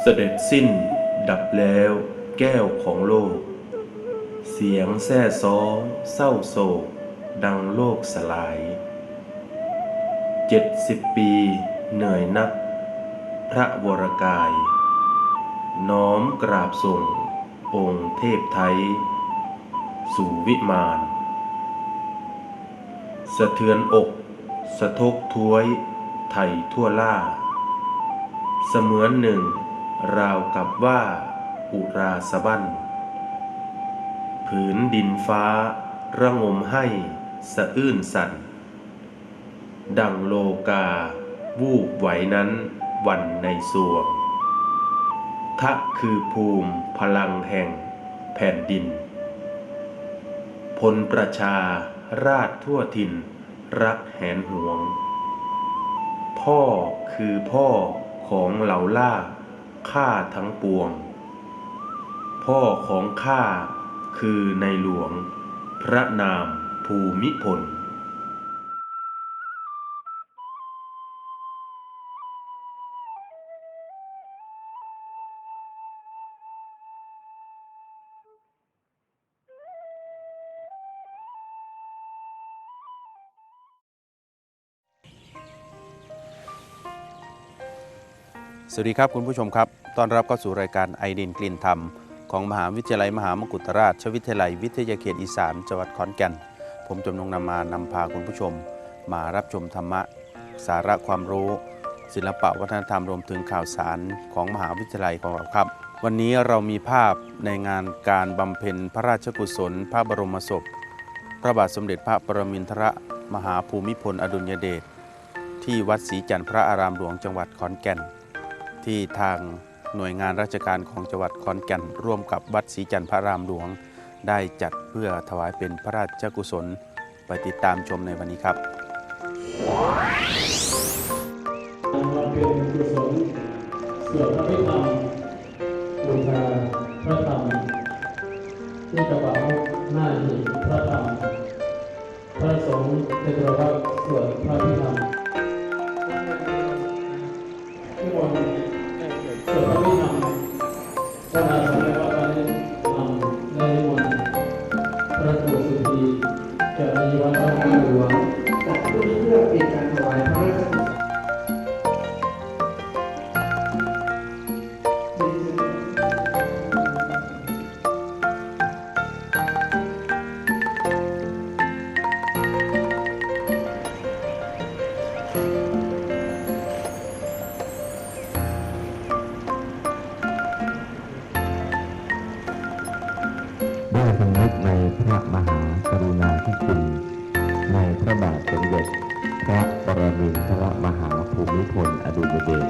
เสด็จสิ้น ดับแล้วแก้วของโลก เสียงแซ่ซ้องเศร้าโศก ดังโลกสลายเจ็ดสิบปี เหนื่อยนัก พระวรกาย น้อมกราบส่งองค์เทพไทย สู่วิมาน สะเทือนอก สะทกท้วยไทยทั่วล่า เสมือนหนึ่ง ราวกับว่า อุราสบั้นผืนดินฟ้าระงมให้สะอื้นสั่น ดังโลกา วูบไหวนั้นวันในสวงทะคือภูมิพลังแห่งแผ่นดิน พลประชาราชทั่วถิ่น รักแหนหวง พ่อคือพ่อของเหล่าล่าข้าทั้งปวง พ่อของข้าคือในหลวง พระนามภูมิพล สวัสดีครับคุณผู้ชมครับต้อนรับเข้าสู่รายการไอดินกลิ่นธรรม ของมหาวิทยาลัยมหามกุฏราชวิทยาลัย วิทยาเขตอีสานจังหวัดขอนแก่น ผมจำนงนำมานำพาคุณผู้ชม มารับชมธรรมะ สาระความรู้ ศิลปะวัฒนธรรมรวมถึงข่าวสารของมหาวิทยาลัยของเราครับ วันนี้เรามีภาพในงานการบำเพ็ญพระราชกุศล พระบรมศพ พระบาทสมเด็จพระปรมินทรมหาภูมิพลอดุลยเดชที่วัดศรีจันทร์พระอารามหลวงจังหวัดขอนแก่น ที่ทางหน่วยงานราชการของจังหวัดขอนแก่นร่วมกับวัดศรีจันทร์พระรามหลวง ได้จัดเพื่อถวายเป็นพระราชกุศล ไปติดตามชมในวันนี้ครับมาเป็นกุศลสวดพระพิธรรมบูชาพระธรรมที่กระเป๋าหน้าหีบพระธรรมพระสงฆ์จะตรวัดสวดพระพิธรรม เดช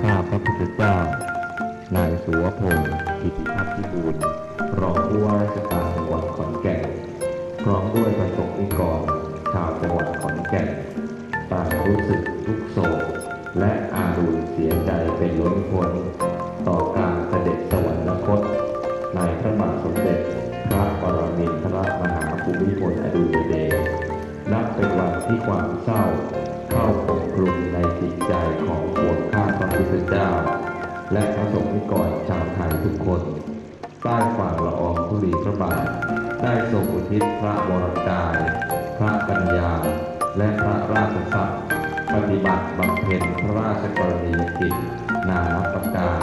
ข้าพระพุทธเจ้า นายสุวพงศ์กิติพัฒน์พิบูลรองผู้ว่าราชการจังหวัดขอนแก่นพร้อมด้วยประสงค์นิกรชาวจังหวัดขอนแก่นต่างรู้สึกทุกโศกและอาลุณเสียใจเป็นล้นพ้น บาท ได้ทรงอุทิศพระวรกาย พระปัญญา และพระราชสัพย์ ปฏิบัติบำเพ็ญพระราชกรณียกิจนานับประการ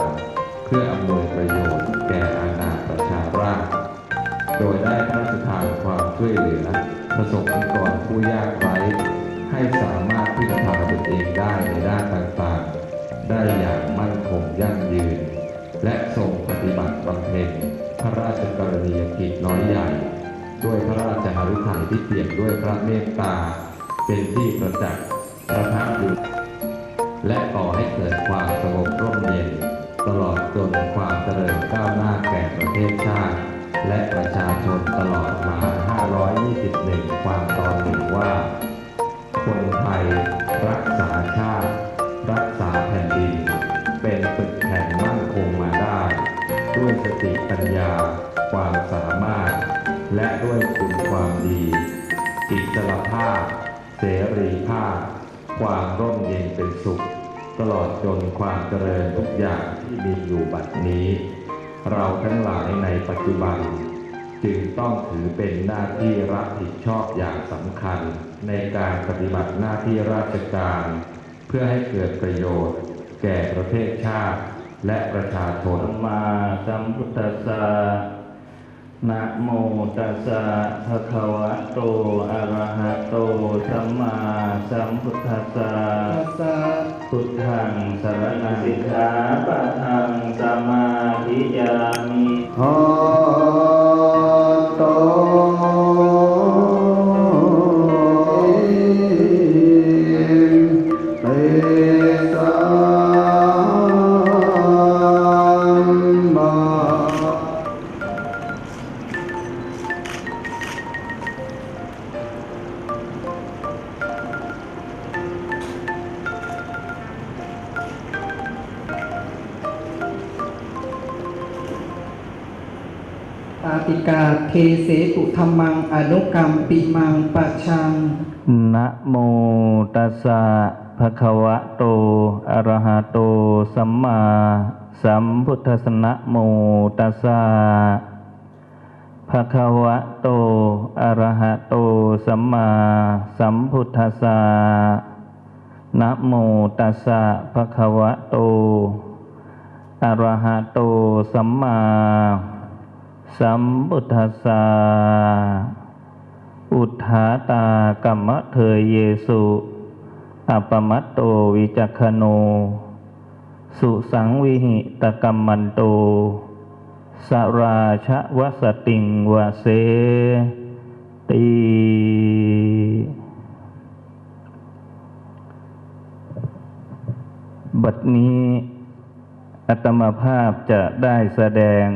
เพื่ออำนวยประโยชน์แก่อาณาประชาราษฎรโดยได้พระราชทานความช่วยเหลือประสบนิกรผู้ยากไร้ ราชกรณียกิจน้อยใหญ่ ด้วยพระราชหฤทัยที่เปี่ยมด้วยพระเมตตา เป็นที่ประจักษ์ประทับอยู่และก่อให้เกิดความสงบร่มเย็น ตลอดจนความเจริญก้าวหน้าแก่ประเทศชาติ และประชาชนตลอดมา 521 ความตอนหนึ่งว่า คนไทยรักษาชาติ รักษาแผ่นดิน ติปัญญา ความสามารถ และด้วยคุณความดี อิสรภาพ เสรีภาพ ความร่มเย็นเป็นสุข ตลอดจนความเจริญทุกอย่างที่มีอยู่บัดนี้ เราทั้งหลายในปัจจุบัน จึงต้องถือเป็นหน้าที่รับผิดชอบอย่างสำคัญ ในการปฏิบัติหน้าที่ราชการ เพื่อให้เกิดประโยชน์ แก่ประเทศชาติ และประชาชนสัมมาสัมพุทธัสสะนะโมตัสสะภะคะวะโต อะระหะโต สัมมาสัมพุทธัสสะตัสสะพุทธังสรณังสิกขาปะทังสมาธิยามิหอ ปาติกาเทเสตุธรรมังอนุกรรมปิมังปัจชังนะโมตัสสะภะคะวะโต อะระหะโต สัมมาสัมพุทธัสสะนะโมตัสสะภะคะวะโต อะระหะโต สัมมาสัมพุทธัสสะนะโมตัสสะภะคะวะโตอะระหะโตสัมมา สัมพุทัสสะอุทธาตากรรมะเทยเยสุอัปมัตโตวิจักขโน สุสังวิหิตกรรมมันโต สราชวสติงวเสตีบัดนี้อัตมาภาพจะได้แสดง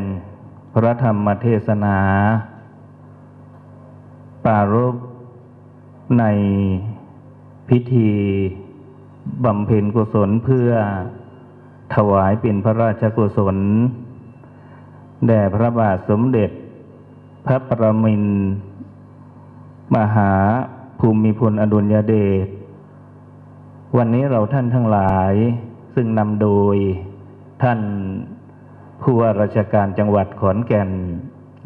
พระธรรมเทศนาปรารภในพิธีบำเพ็ญกุศลเพื่อถวายเป็นพระราชกุศล แด่พระบาทสมเด็จ พระประมินมหาภูมิพลอดุลยเดช วันนี้เราท่านทั้งหลายซึ่งนำโดยท่าน ผู้ว่าราชการจังหวัดขอนแก่น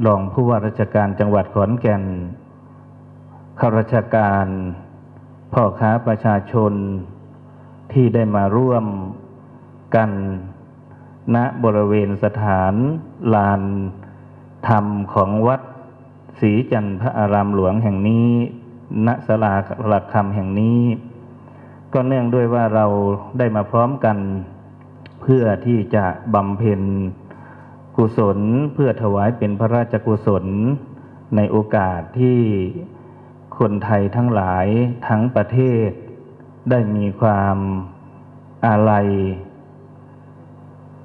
รองผู้ว่าราชการจังหวัดขอนแก่น ข้าราชการ พ่อค้าประชาชนที่ได้มาร่วมกันณบริเวณสถานลานธรรมของวัดศรีจันทร์พระอารามหลวงแห่งนี้ณศาลาหลักธรรมแห่งนี้ ก็เนื่องด้วยว่าเราได้มาพร้อมกัน เพื่อที่จะบำเพ็ญกุศลเพื่อถวายเป็นพระราชกุศล ในโอกาสที่คนไทยทั้งหลายทั้งประเทศ ได้มีความอาลัย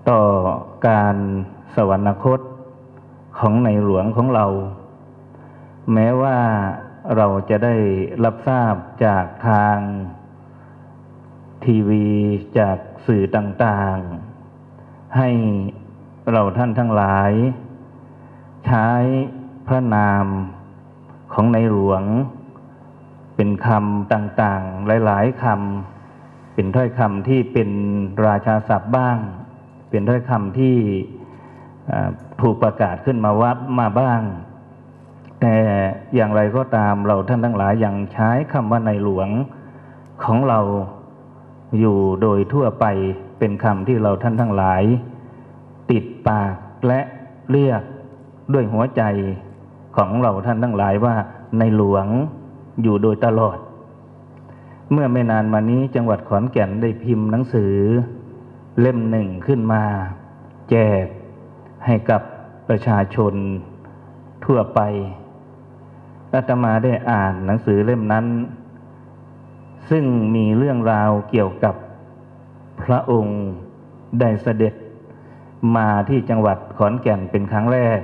ต่อการสวรรคตของในหลวงของเรา แม้ว่าเราจะได้รับทราบจากทาง ทีวีจากสื่อต่างๆ ให้เราท่านทั้งหลาย ใช้พระนามของในหลวง เป็นคำต่างๆ หลายๆคำเป็นถ้อยคำที่เป็นราชาศัพท์บ้าง เป็นถ้อยคำที่ถูกประกาศขึ้นมาว่ามาบ้าง แต่อย่างไรก็ตามเราท่านทั้งหลายยังใช้คำว่าในหลวงของเรา อยู่โดยทั่วไปเป็นคำที่เราท่านทั้งหลาย ติดปากและเรียกด้วยหัวใจของเราท่านทั้งหลายว่าในหลวงอยู่โดยตลอด เมื่อไม่นานมานี้จังหวัดขอนแก่นได้พิมพ์หนังสือ เล่มหนึ่งขึ้นมา แจกให้กับประชาชนทั่วไปอาตมาได้อ่านหนังสือเล่มนั้น ซึ่งมีเรื่องราวเกี่ยวกับพระองค์ได้เสด็จมาที่จังหวัดขอนแก่นเป็นครั้งแรก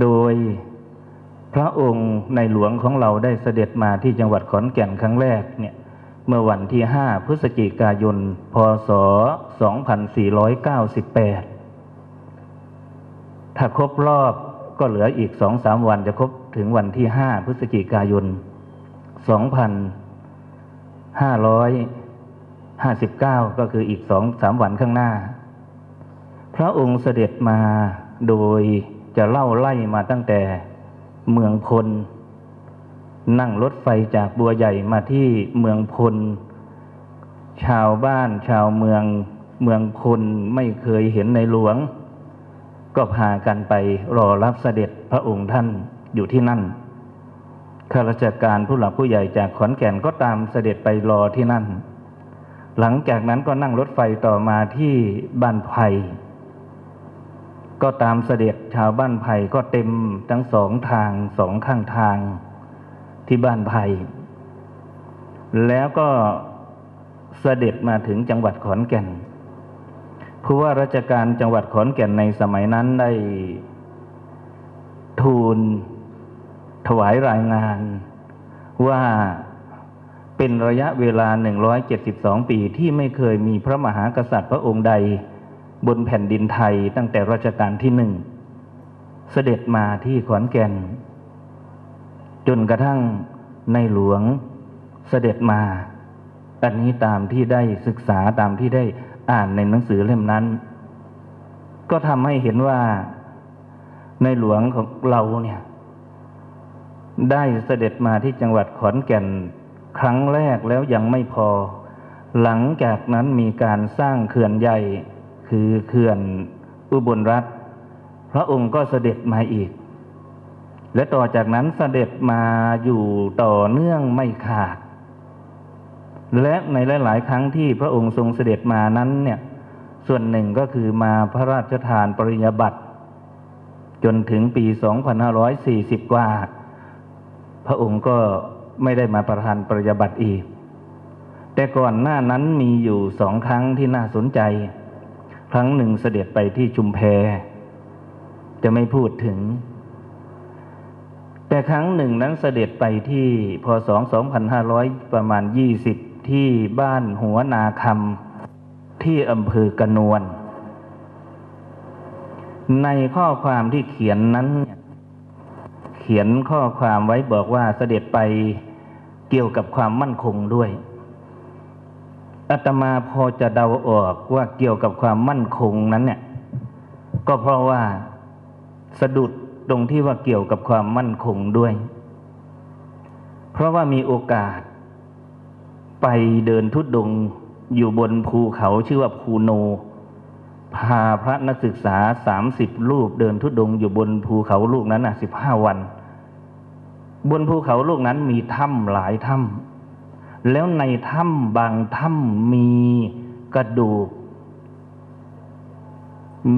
โดยพระองค์ในหลวงของเราได้เสด็จมาที่จังหวัดขอนแก่นครั้งแรกเนี่ยเมื่อวันที่ 5 พฤศจิกายน พศ 2498 ถ้าครบรอบก็เหลืออีกสองสามวันจะครบถึงวันที่ 5 พฤศจิกายน 2 0 2559ก็คืออีกสองสามวันข้างหน้า พระองค์เสด็จมาโดยจะเล่าไล่มาตั้งแต่เมืองพล นั่งรถไฟจากบัวใหญ่มาที่เมืองพล ชาวบ้านชาวเมืองเมืองพลไม่เคยเห็นในหลวง ก็พากันไปรอรับเสด็จพระองค์ท่านอยู่ที่นั่น ข้าราชการผู้หลักผู้ใหญ่จากขอนแก่นก็ตามเสด็จไปรอที่นั่น หลังจากนั้นก็นั่งรถไฟต่อมาที่บ้านไผ่ก็ตามเสด็จชาวบ้านไผ่ก็เต็มทั้งสองทางสองข้างทางที่บ้านไผ่แล้วก็เสด็จมาถึงจังหวัดขอนแก่นผู้ว่าราชการจังหวัดขอนแก่นในสมัยนั้นได้ทูล ถวายรายงานว่าเป็นระยะเวลา 172 ปีที่ไม่เคยมีพระมหากษัตริย์พระองค์ใด บนแผ่นดินไทยตั้งแต่รัชกาลที่หนึ่ง เสด็จมาที่ขอนแก่น จนกระทั่งในหลวงเสด็จมา อันนี้ตามที่ได้ศึกษาตามที่ได้อ่านในหนังสือเล่มนั้น ก็ทำให้เห็นว่าในหลวงของเราเนี่ย ได้เสด็จมาที่จังหวัดขอนแก่นครั้งแรกแล้วยังไม่พอ หลังจากนั้นมีการสร้างเขื่อนใหญ่ คือเขื่อนอุบลรัฐ พระองค์ก็เสด็จมาอีก และต่อจากนั้นเสด็จมาอยู่ต่อเนื่องไม่ขาด และในหลาย ๆ ครั้งที่พระองค์ทรงเสด็จมานั้นเนี่ยส่วนหนึ่งก็คือมาพระราชทานปริญญาบัตรจนถึงปี 2540 กว่า พระองค์ก็ไม่ได้มาประทานปริญญาบัตรอีก แต่ก่อนหน้านั้นมีอยู่สองครั้งที่น่าสนใจ ครั้งหนึ่งเสด็จไปที่ชุมแพ จะไม่พูดถึง แต่ครั้งหนึ่งนั้นเสด็จไปที่พศ2500 ประมาณ 20 ที่บ้านหัวนาคำที่อำเภอกระนวลในข้อความที่เขียนนั้น ขียนข้อความไว้บอกว่าเสด็จไปเกี่ยวกับความมั่นคงด้วยอาตมาพอจะเดาออกว่าเกี่ยวกับความมั่นคงนั้นเนี่ย ก็เพราะว่าสะดุดตรงที่ว่าเกี่ยวกับความมั่นคงด้วย เพราะว่ามีโอกาส ไปเดินทุดดงอยู่บนภูเขาชื่อว่าภูโน พาพระนักศึกษาสามสิบรูปเดินทุดงอยู่บนภูเขาลูกนั้นน่ะสิบห้าวัน บนภูเขาลูกนั้นมีถ้ำหลายถ้ำแล้วในถ้ำบางถ้ำมีกระดูก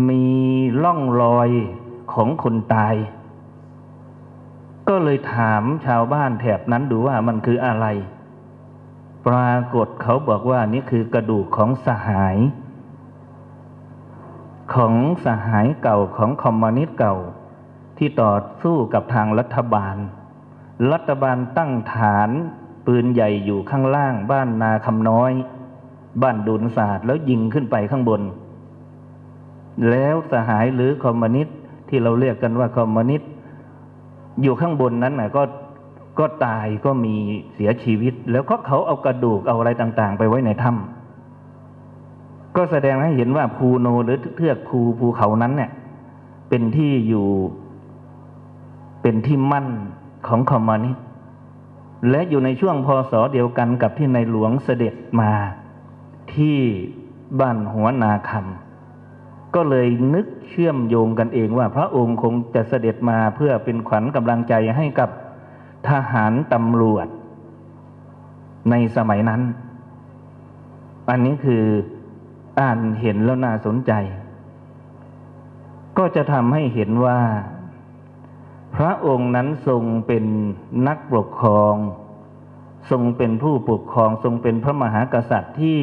มีร่องรอยของคนตาย ก็เลยถามชาวบ้านแถบนั้นดูว่ามันคืออะไร ปรากฏเขาบอกว่านี่คือกระดูกของสหาย ของสหายเก่าของคอมมิวนิสต์เก่า ที่ต่อสู้กับทางรัฐบาล รัฐบาลตั้งฐานปืนใหญ่อยู่ข้างล่าง บ้านนาคำน้อย บ้านดุนศาสตร์แล้วยิงขึ้นไปข้างบน แล้วสหายหรือคอมมิวนิสต์ที่เราเรียกกันว่าคอมมิวนิสต์อยู่ข้างบนนั้นนะก็ก็ตายก็มีเสียชีวิต แล้วก็เขาเอากระดูกเอาอะไรต่าง ๆ ไปไว้ในถ้ำ ก็แสดงให้เห็นว่าภูโนหรือเทือกภูภูเขานั้นเนี่ย เป็นที่อยู่เป็นที่มั่นของคอมมิวนิสต์และอยู่ในช่วงพศเดียวกันกับที่ในหลวงเสด็จมาที่บ้านหัวนาคำก็เลยนึกเชื่อมโยงกันเองว่า พระองค์คงจะเสด็จมาเพื่อเป็นขวัญกำลังใจให้กับทหารตำรวจ ในสมัยนั้น อันนี้คือ อ่านเห็นแล้วน่าสนใจ ก็จะทำให้เห็นว่า พระองค์นั้นทรงเป็นนักปกครอง ทรงเป็นผู้ปกครอง ทรงเป็นพระมหากษัตริย์ที่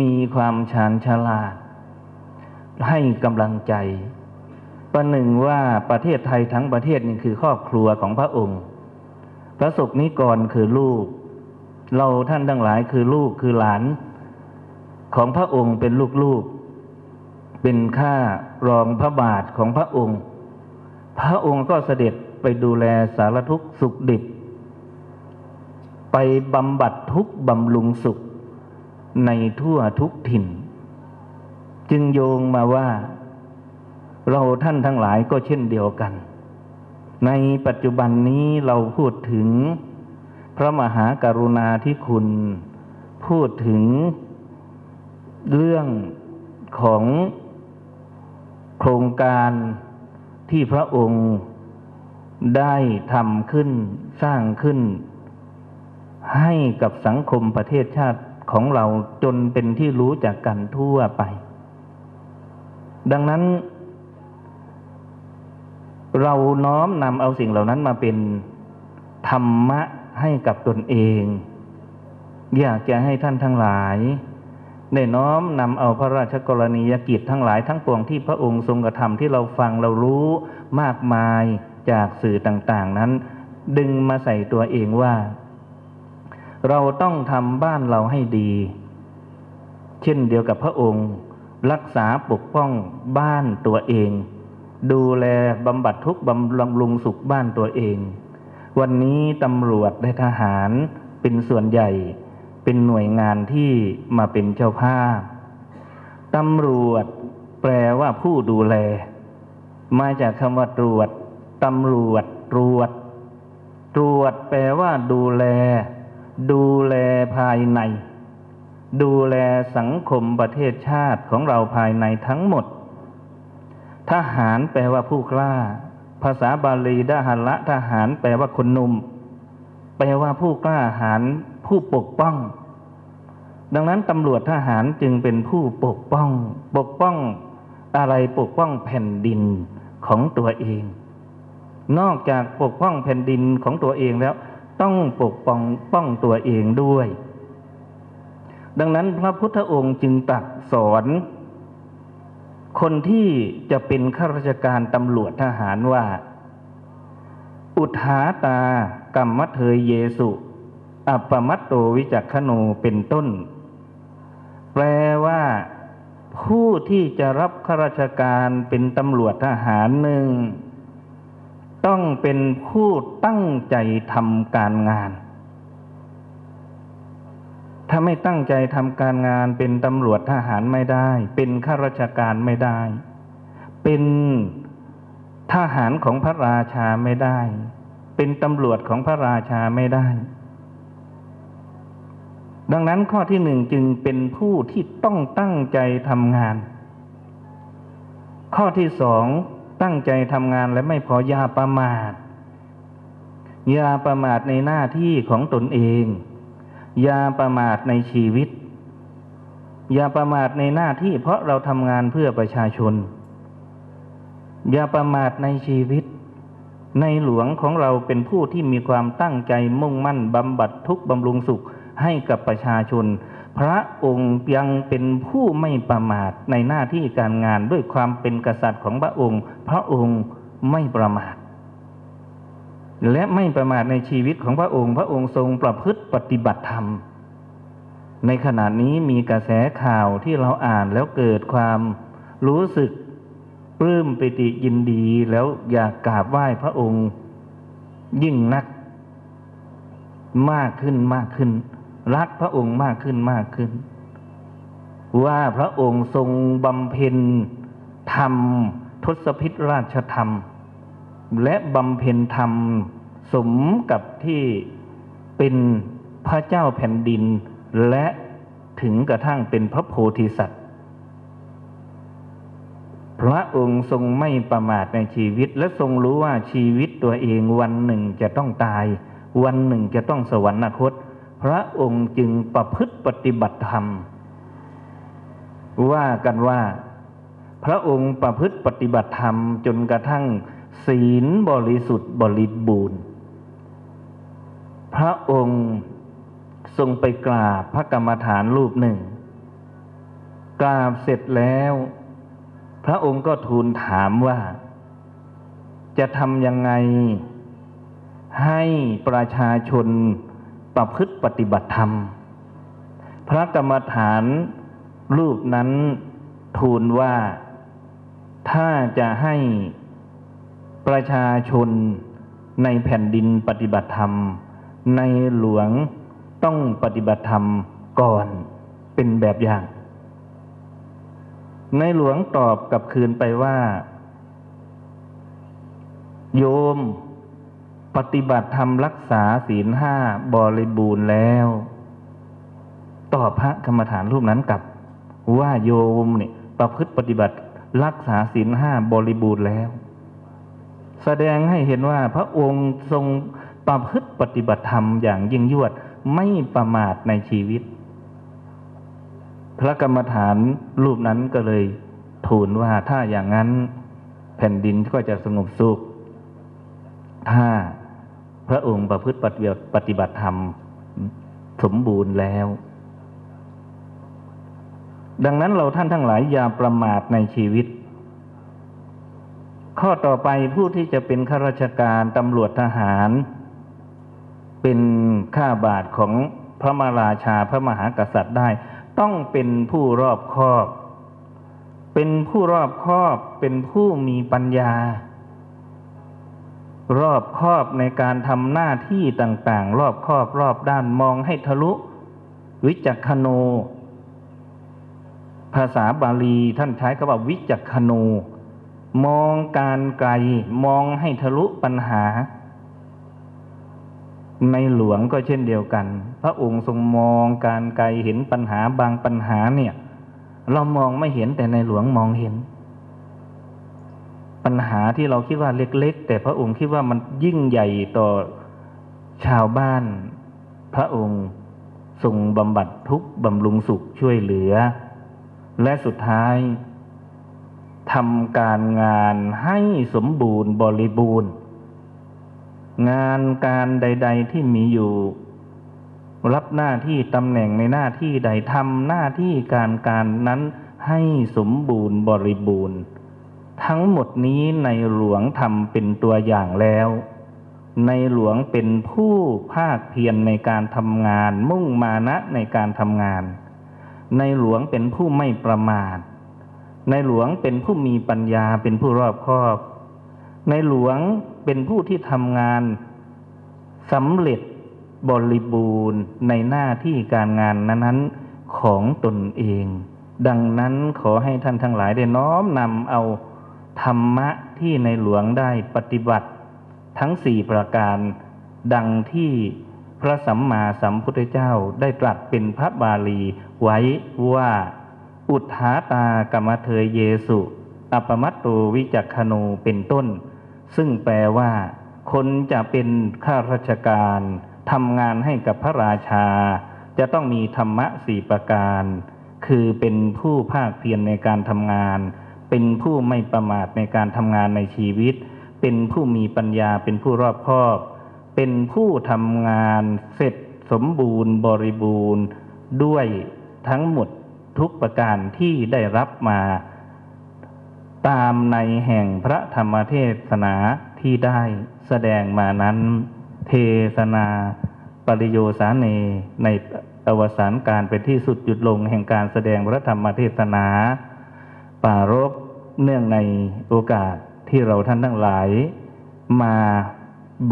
มีความชาญฉลาด ให้กำลังใจ ประหนึ่งว่าประเทศไทยทั้งประเทศนี่คือครอบครัวของพระองค์ พระสกนิกรคือลูก เราท่านทั้งหลายคือลูกคือหลาน ของพระองค์เป็นลูกๆ เป็นข้ารองพระบาทของพระองค์ พระองค์ก็เสด็จไปดูแลสารทุกข์สุขดิบ ไปบำบัดทุกบำรุงสุขในทั่วทุกถิ่น จึงโยงมาว่า เราท่านทั้งหลายก็เช่นเดียวกัน ในปัจจุบันนี้เราพูดถึง พระมหากรุณาธิคุณ พูดถึง เรื่องของโครงการที่พระองค์ได้ทำขึ้นสร้างขึ้น ให้กับสังคมประเทศชาติของเราจนเป็นที่รู้จักกันทั่วไป ดังนั้น เราน้อมนำเอาสิ่งเหล่านั้นมาเป็นธรรมะให้กับตนเอง อยากจะให้ท่านทั้งหลาย ได้น้อมนำเอาพระราชกรณียกิจทั้งหลายทั้งปวงที่พระองค์ทรงกระทำที่เราฟังเรารู้มากมายจากสื่อต่างๆนั้น ดึงมาใส่ตัวเองว่า เราต้องทำบ้านเราให้ดี เช่นเดียวกับพระองค์ รักษาปกป้องบ้านตัวเอง ดูแลบำบัดทุกข์บำรุงสุขบ้านตัวเอง วันนี้ตำรวจและทหารเป็นส่วนใหญ่ เป็นหน่วยงานที่มาเป็นเจ้าภาพตำรวจแปลว่าผู้ดูแล มาจากคำว่าตรวจตำรวจตรวจ ตรวจแปลว่าดูแล ดูแลภายใน ดูแลสังคมประเทศชาติของเราภายในทั้งหมด ทหารแปลว่าผู้กล้า ภาษาบาลีดาหัละทหารแปลว่าคนหนุ่ม แปลว่าผู้กล้าหาญผู้ปกป้อง ดังนั้นตำรวจทหารจึงเป็นผู้ปกป้อง ปกป้องอะไรปกป้องแผ่นดินของตัวเอง นอกจากปกป้องแผ่นดินของตัวเองแล้ว ต้องปกป้องป้องตัวเองด้วย ดังนั้นพระพุทธองค์จึงตรัสสอน คนที่จะเป็นข้าราชการตำรวจทหารว่า อุทาตากรรมเทยเยสุอัปมัตโตวิจักขโนเป็นต้น แปลว่าผู้ที่จะรับข้าราชการเป็นตำรวจทหารหนึ่ง ต้องเป็นผู้ตั้งใจทำการงาน ถ้าไม่ตั้งใจทำการงานเป็นตำรวจทหารไม่ได้ เป็นข้าราชการไม่ได้ เป็นทหารของพระราชาไม่ได้ เป็นตำรวจของพระราชาไม่ได้ ดังนั้นข้อที่หนึ่งจึงเป็นผู้ที่ต้องตั้งใจทำงาน ข้อที่สองตั้งใจทำงานและไม่พออยาประมาทอย่าประมาทในหน้าที่ของตนเองอย่าประมาทในชีวิตอย่าประมาทในหน้าที่เพราะเราทำงานเพื่อประชาชน อย่าประมาทในชีวิต ในหลวงของเราเป็นผู้ที่มีความตั้งใจมุ่งมั่นบำบัดทุกบำรุงสุข ให้กับประชาชน พระองค์ยังเป็นผู้ไม่ประมาทในหน้าที่การงานด้วยความเป็นกษัตริย์ของพระองค์ พระองค์ไม่ประมาท และไม่ประมาทในชีวิตของพระองค์ พระองค์ทรงประพฤติปฏิบัติธรรม ในขณะนี้มีกระแสข่าวที่เราอ่านแล้วเกิดความรู้สึกปลื้มปิติยินดีแล้วอยากกราบไหว้พระองค์ยิ่งนักมากขึ้นมากขึ้น รักพระองค์มากขึ้นมากขึ้น ว่าพระองค์ทรงบำเพ็ญธรรมทศพิธราชธรรม และบำเพ็ญธรรมสมกับที่เป็นพระเจ้าแผ่นดิน และถึงกระทั่งเป็นพระโพธิสัตว์ พระองค์ทรงไม่ประมาทในชีวิตและทรงรู้ว่าชีวิตตัวเองวันหนึ่งจะต้องตาย วันหนึ่งจะต้องสวรรคต พระองค์จึงประพฤติปฏิบัติธรรม ว่ากันว่า พระองค์ประพฤติปฏิบัติธรรมจนกระทั่ง ศีลบริสุทธิ์บริบูรณ์ พระองค์ทรงไปกราบพระกรรมฐานรูปหนึ่ง กราบเสร็จแล้ว พระองค์ก็ทูลถามว่า จะทำยังไงให้ประชาชน ประพฤติปฏิบัติธรรม พระกรรมฐานรูปนั้นทูลว่าถ้าจะให้ประชาชนในแผ่นดินปฏิบัติธรรม ในหลวงต้องปฏิบัติธรรมก่อนเป็นแบบอย่าง ในหลวงตอบกลับคืนไปว่า โยม ปฏิบัติธรรมรักษาศีลห้าบริบูรณ์แล้วตอบพระกรรมฐานรูปนั้นกับว่าโยมเนี่ยประพฤติปฏิบัติรักษาศีลห้าบริบูรณ์แล้ว แสดงให้เห็นว่าพระองค์ทรงประพฤติปฏิบัติธรรมอย่างยิ่งยวดไม่ประมาทในชีวิต พระกรรมฐานรูปนั้นก็เลยทูลว่าถ้าอย่างนั้นแผ่นดินก็จะสงบสุขถ้า พระองค์ประพฤติปฏิบัติธรรมสมบูรณ์แล้ว ดังนั้นเราท่านทั้งหลายอย่าประมาทในชีวิต ข้อต่อไปผู้ที่จะเป็นข้าราชการตำรวจทหาร เป็นข้าบาทของพระมาราชาพระมหากษัตริย์ได้ ต้องเป็นผู้รอบคอบ เป็นผู้รอบคอบ เป็นผู้มีปัญญา รอบครอบในการทำหน้าที่ต่าง ๆ รอบครอบรอบด้านมองให้ทะลุ วิจักขโน ภาษาบาลีท่านใช้คำว่าวิจักขโน มองการไกล มองให้ทะลุปัญหา ในหลวงก็เช่นเดียวกัน พระองค์ทรงมองการไกลเห็นปัญหาบางปัญหาเนี่ย เรามองไม่เห็นแต่ในหลวงมองเห็น ปัญหาที่เราคิดว่าเล็ก ๆ แต่พระองค์คิดว่ามันยิ่งใหญ่ต่อชาวบ้าน พระองค์ทรงบำบัดทุกบำรุงสุขช่วยเหลือ และสุดท้ายทำการงานให้สมบูรณ์บริบูรณ์ งานการใด ๆ ที่มีอยู่ รับหน้าที่ตำแหน่งในหน้าที่ใดทำหน้าที่การการนั้นให้สมบูรณ์บริบูรณ์ ทั้งหมดนี้ในหลวงทำเป็นตัวอย่างแล้ว ในหลวงเป็นผู้ภาคเพียรในการทำงาน มุ่งมานะในการทำงาน ในหลวงเป็นผู้ไม่ประมาท ในหลวงเป็นผู้มีปัญญาเป็นผู้รอบคอบ ในหลวงเป็นผู้ที่ทำงานสำเร็จบริบูรณ์ในหน้าที่การงานนั้นๆของตนเอง ดังนั้นขอให้ท่านทั้งหลายได้น้อมนำเอา ธรรมะที่ในหลวงได้ปฏิบัติ ทั้งสี่ประการ ดังที่พระสัมมาสัมพุทธเจ้าได้ตรัสเป็นพระบาลีไว้ว่า อุทธาตากรรมเทยเยสุอัปมัตโตวิจักขโนเป็นต้น ซึ่งแปลว่า คนจะเป็นข้าราชการทำงานให้กับพระราชา จะต้องมีธรรมะสี่ประการ คือเป็นผู้ภาคเพียรในการทำงาน เป็นผู้ไม่ประมาทในการทำงานในชีวิต เป็นผู้มีปัญญาเป็นผู้รอบคอบ เป็นผู้ทำงานเสร็จสมบูรณ์บริบูรณ์ ด้วยทั้งหมดทุกประการที่ได้รับมา ตามในแห่งพระธรรมเทศนาที่ได้แสดงมานั้น เทศนาปริโยสาเนในอวสานการเป็นที่สุดหยุดลงแห่งการแสดงพระธรรมเทศนา ปารบเนื่องในโอกาสที่เราท่านทั้งหลาย มา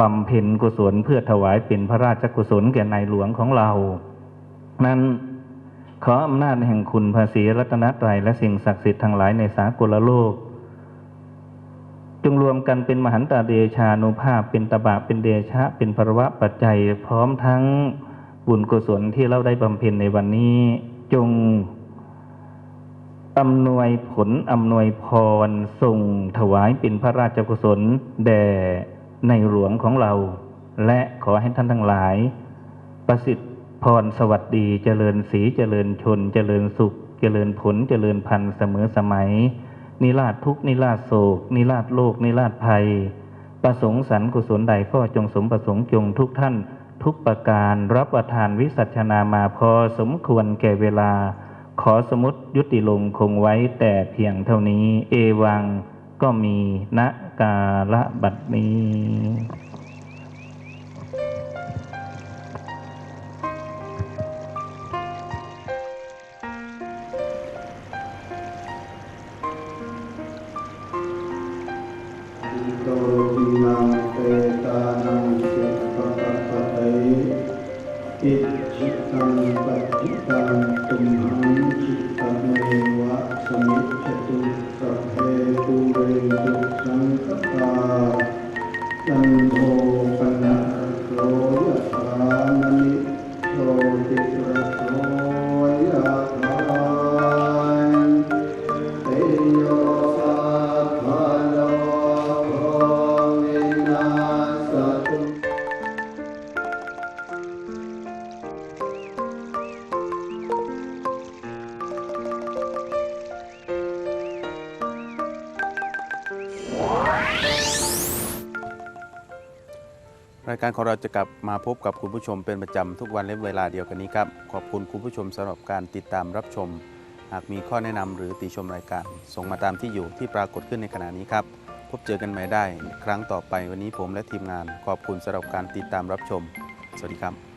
บำเพ็ญกุศลเพื่อถวายเป็นพระราชกุศลแก่ในหลวงของเรา นั้นขออำนาจแห่งคุณภาษีรัตนตรัยและสิ่งศักดิ์สิทธิ์ทั้งหลายในสากลโลก จงรวมกันเป็นมหันตาเดชานุภาพเป็นตบะเป็นเดชะ เป็นภรวะปัจจัยพร้อมทั้งบุญกุศลที่เราได้บำเพ็ญในวันนี้จง อำนวยผลอำนวยพรส่งถวายเป็นพระราชกุศลแด่ในหลวงของเรา และขอให้ท่านทั้งหลาย ประสิทธิพรสวัสดีเจริญสีเจริญชน เจริญสุข เจริญผลเจริญพันธ์เสมอสมัย นิราชทุกนิราชโศก นิราชโลก นิราชภัย ประสงค์สรรกุศลใดก็จงสมประสงค์จงทุกท่าน ทุกประการรับประทานวิสัชนามาพอสมควรแก่เวลา ขอสมุติยุติลงคงไว้แต่เพียงเท่านี้ เอวังก็มีณกาละบัดนี้ รายการของเราจะกลับมาพบกับคุณผู้ชมเป็นประจำทุกวันและเวลาเดียวกันนี้ครับ ขอบคุณคุณผู้ชมสำหรับการติดตามรับชม หากมีข้อแนะนำหรือติชมรายการ ส่งมาตามที่อยู่ที่ปรากฏขึ้นในขณะนี้ครับ พบเจอกันใหม่ได้ ครั้งต่อไปวันนี้ผมและทีมงาน ขอบคุณสำหรับการติดตามรับชม สวัสดีครับ